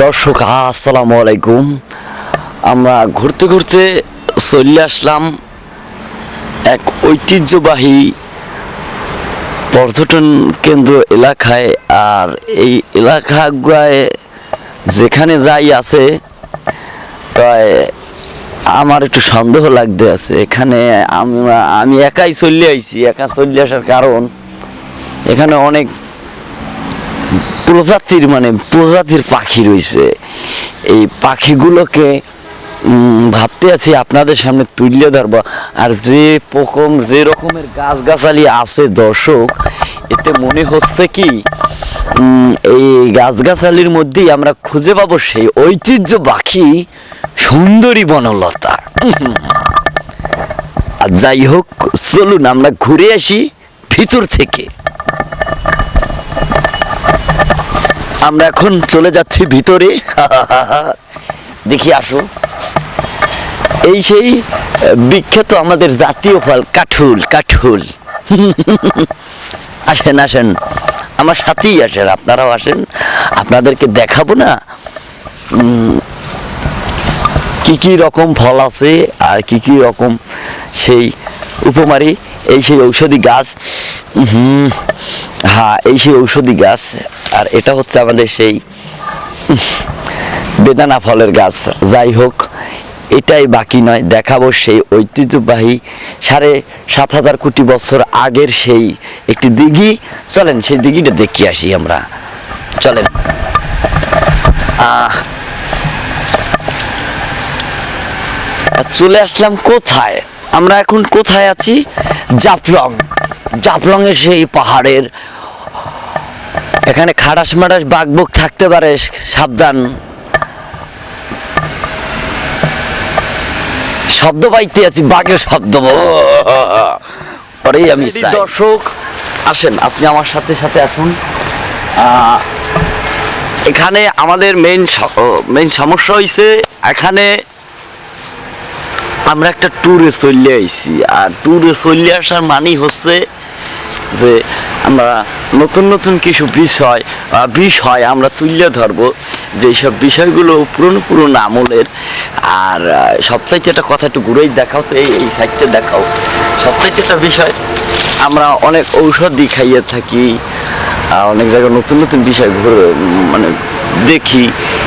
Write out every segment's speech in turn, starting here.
দর্শক, আসসালামু আলাইকুম। আমরা ঘুরতে ঘুরতে চলে আসলাম এক ঐতিহ্যবাহী পর্যটন কেন্দ্র এলাকায়, আর এই এলাকাগুলায় যেখানে যাই আছে, প্রায় আমার একটু সন্দেহ লাগতে আছে। এখানে আমরা আমি একাই চলে আইছি, একা চলে আসার কারণ। এখানে অনেক প্রজাতির মানে প্রজাতির পাখি রয়েছে। এই পাখিগুলোকে ভাবতে আছি আপনাদের সামনে তুলে ধরবো। আর যে রকম যে রকমের গাছগাছালি আছে দর্শক, এতে মনে হচ্ছে কি এই গাছগাছালির মধ্যেই আমরা খুঁজে পাবো সেই ঐতিহ্য পাখি সুন্দরী বনলতা। আর যাই হোক, চলুন আমরা ঘুরে আসি ভিতর থেকে। আমরা এখন চলে যাচ্ছি ভিতরে। দেখি আসো। এই সেই বিখ্যাত আমাদের জাতীয় ফল, কাঠুল কাঠুল। আসেন আসেন। আমার সাথেই আসেন, আপনারাও আসেন। আপনাদেরকে দেখাবো না কি কি রকম ফল আছে আর কি কি রকম সেই উপমারি, এই সেই ঔষধি গাছ। হুম হ্যাঁ এই সেই ঔষধি গাছ, আর এটা হচ্ছে আমাদের সেই বেদানা ফলের গাছ। যাই হোক, এটাই বাকি নয়, দেখাবো সেই ঐতিহ্যবাহী সাড়ে সাত হাজার কোটি বছর আগের সেই একটি দিঘি। চলেন সেই দিঘিটা দেখি আসি আমরা। চলেন। চলে আসলাম কোথায়? আমরা এখন কোথায় আছি? জাফলং। জাফলংয়ের সেই পাহাড়ের এখানে খাটাস মাটাস বাঘবুক থাকতে পারে সাবধান। শব্দ পাইতে আছি বাঘের শব্দ। পরেই আমি দর্শক আসেন আপনি আমার সাথে সাথে আসুন। আহ, এখানে আমাদের মেইন মেইন সমস্যা হয়েছে এখানে আমরা একটা ট্যুরে চলে আইছি। আর ট্যুরে চলে আসার মানেই হচ্ছে যে আমরা নতুন নতুন কিছু বিষয় বিষয় আমরা তুলে ধরবো। যেসব বিষয়গুলো পুরনো পুরনো আমলের, আর সবচাইতে একটা কথা একটু ঘুরেই দেখাও তো, এই এই সাইডটা দেখাও। সবচাইতে একটা বিষয়, আমরা অনেক ঔষধি খাইয়ে থাকি অনেক জায়গায় নতুন নতুন বিষয় ঘুরে মানে দেখি,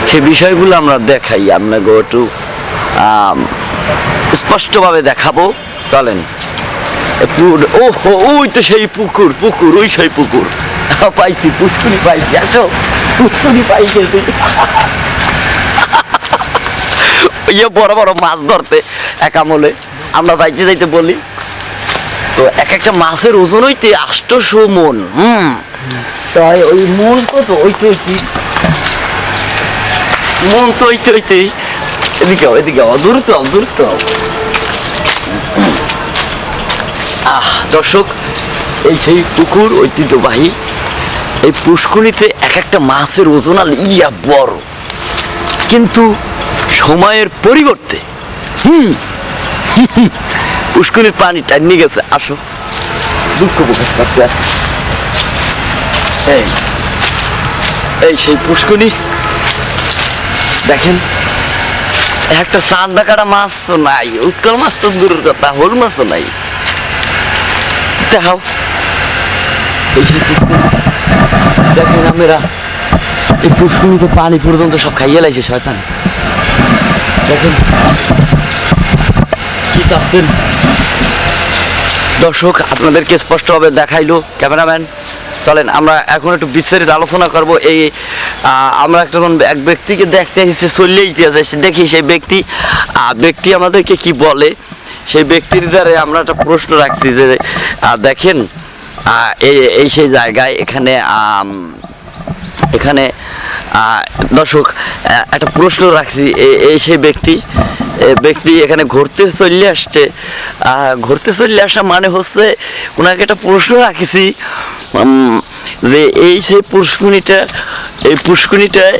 সে বিষয়গুলো আমরা দেখাই। আপনাকে একটু স্পষ্টভাবে দেখাবো। চলেন। ও ওই তো সেই পুকুর পুকুর ওই সেই পুকুর। পাইছি পুষ্কুনি পাইছি আসো পুষ্কুনি পাই গেছি ইয়ে বড় বড় মাছ ধরতে একামলে আমরা যাইতে যাইতে বলি তো এক একটা মাছের ওজন হইতে আষ্টশো মন হুম। তাই ওই মন কত? ওইতে কি মন তো ওইতে ওইতে এদিকে এদিকে আও, দূর তো আও, দূর তো। আহ, দর্শক, এই সেই পুকুর ঐতিহ্যবাহী, এই পুষ্কুনিতে এক একটা মাছের ওজন আর ইয়া বড়। কিন্তু সময়ের পরিবর্তে, হুম পুষ্কুনির পানি টানিয়ে গেছে। আসো। দুঃখ প্রকাশ করতে। এই এই সেই পুষ্কুনি দেখেন একটা চান্দা কাটা মাছ তো নাই, উৎকল মাছ তো দূরের কথা, হোল মাছও নাই। দেখাও দেখেন আমরা এই পুষ্কুনিতে পানি পর্যন্ত সব খাইয়ে লাইছে শয়তান। দেখেন, কি চাচ্ছেন? দর্শক, আপনাদেরকে স্পষ্টভাবে দেখাইলো ক্যামেরাম্যান। চলেন, আমরা এখন একটু বিস্তারিত আলোচনা করব। এই আমরা একটা এক ব্যক্তিকে দেখতে এসে চললেই আছে দেখি সেই ব্যক্তি। ব্যক্তি আমাদেরকে কি বলে? সেই ব্যক্তির দ্বারা আমরা একটা প্রশ্ন রাখছি যে দেখেন এই সেই জায়গায় এখানে এখানে দর্শক একটা প্রশ্ন রাখছি এই সেই ব্যক্তি ব্যক্তি এখানে ঘুরতে চলে আসছে ঘুরতে চলে আসা মানে হচ্ছে ওনাকে একটা প্রশ্ন রাখছি যে এই সেই পুষ্কুনিটা, এই পুষ্কুনিটায়,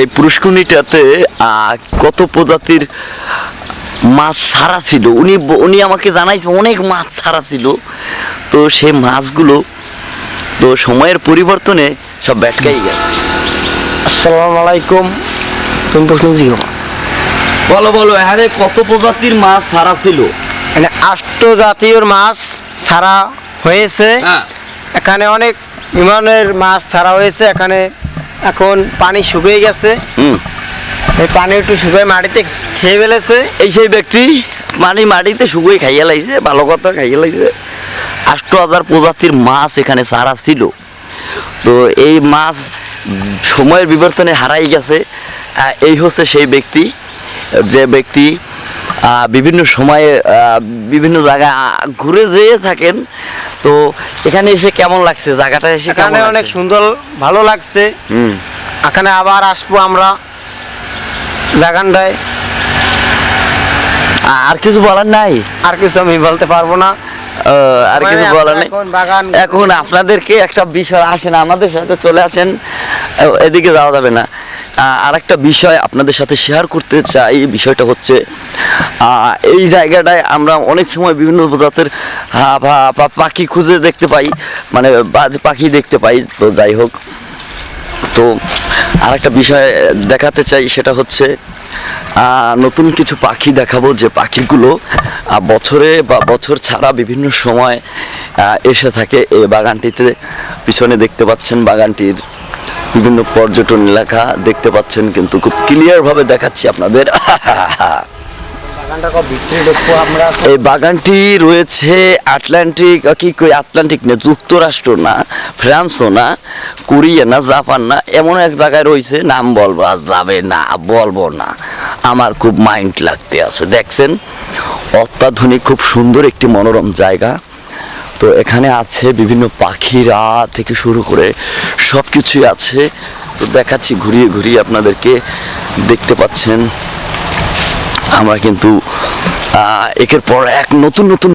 এই পুষ্কুনিটাতে কত প্রজাতির মাছ ছাড়া ছিল। উনি উনি আমাকে জানাইছে অনেক মাছ ছাড়া ছিল। তো সে মাছগুলো তো সময়ের পরিবর্তনে সব ব্যাটকাই গেছে। আসসালামু আলাইকুম। তুমি প্রশ্ন জিও বলো বলো আরে কত প্রজাতির মাছ ছাড়া ছিল? মানে আষ্টজাতীয় মাছ ছাড়া হয়েছে। হ্যাঁ। এখানে অনেক বিমানের মাছ ছাড়া হয়েছে। এখানে এখন পানি শুকিয়ে গেছে। হুম। এই পানি একটু শুকিয়ে মাটিতে খেয়ে ফেলেছে। এই সেই ব্যক্তি মানে মাটিতে শুকিয়ে খাইয়ে লাগছে ভালো কথা খাইয়ে লাগছে আষ্ট হাজার প্রজাতির মাছ এখানে সারা ছিল। তো এই মাছ সময়ের বিবর্তনে হারাই গেছে। এই হচ্ছে সেই ব্যক্তি। যে ব্যক্তি বিভিন্ন সময়ে বিভিন্ন জায়গায় ঘুরে যেয়ে থাকেন। তো এখানে এসে কেমন লাগছে? জায়গাটা এসে এখানে অনেক সুন্দর ভালো লাগছে। হুম। এখানে আবার আসব আমরা। বাগানটায়। আর কিছু বলার নাই? আর কিছু আমি বলতে পারব না। আর মানে কিছু বলার নেই। এখন আপনাদেরকে একটা বিষয় আসেন আমাদের সাথে চলে আসেন। এদিকে যাওয়া যাবে না। আর একটা বিষয় আপনাদের সাথে শেয়ার করতে চাই বিষয়টা হচ্ছে এই জায়গাটায় আমরা অনেক সময় বিভিন্ন প্রজাতির পাখি খুঁজে দেখতে পাই। মানে বাজ পাখি দেখতে পাই তো যাই হোক। তো আরেকটা বিষয় দেখাতে চাই সেটা হচ্ছে নতুন কিছু পাখি দেখাবো যে পাখিগুলো বছরে বা বছর ছাড়া বিভিন্ন সময় এসে থাকে এই বাগানটিতে। পিছনে দেখতে পাচ্ছেন বাগানটির বিভিন্ন পর্যটন এলাকা দেখতে পাচ্ছেন কিন্তু খুব ক্লিয়ারভাবে দেখাচ্ছি আপনাদের। এই বাগানটি রয়েছে আটলান্টিক কি কই আটলান্টিক না যুক্তরাষ্ট্র না ফ্রান্সও না কোরিয়া না জাপান না এমন এক জায়গায় রয়েছে নাম বলবা যাবে না বলব না। আমার খুব মাইন্ড লাগতে আছে। দেখছেন? অত্যাধুনিক, খুব সুন্দর একটি মনোরম জায়গা। তো এখানে আছে বিভিন্ন পাখিরা থেকে শুরু করে সব কিছুই আছে। তো দেখাচ্ছি, ঘুরিয়ে ঘুরিয়ে আপনাদেরকে দেখতে পাচ্ছেন। আমরা কিন্তু একের পর এক নতুন নতুন